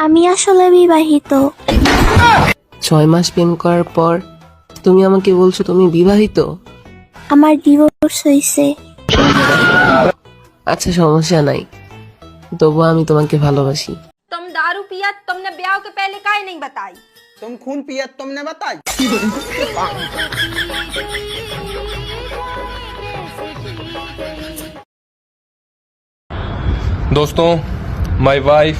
আমি আসলে বিবাহিত ছয় মাস প্রেম করার পর তুমি আমাকে বলছো তুমি বিবাহিত আমার ডিভোর্স হয়েছে আচ্ছা সমস্যা নাই তবুও আমি তোমাকে ভালোবাসি तुम दारू पिया तुमने ब्याह के पहले काहे नहीं बताई तुम खून पिया तुमने बताई दोस्तों my wife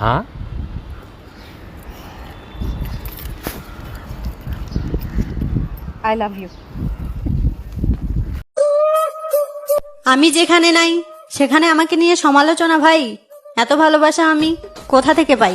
Huh? I love you আমি যেখানে নাই সেখানে আমাকে নিয়ে সমালোচনা ভাই। এত ভালোবাসা আমি কোথা থেকে পাই?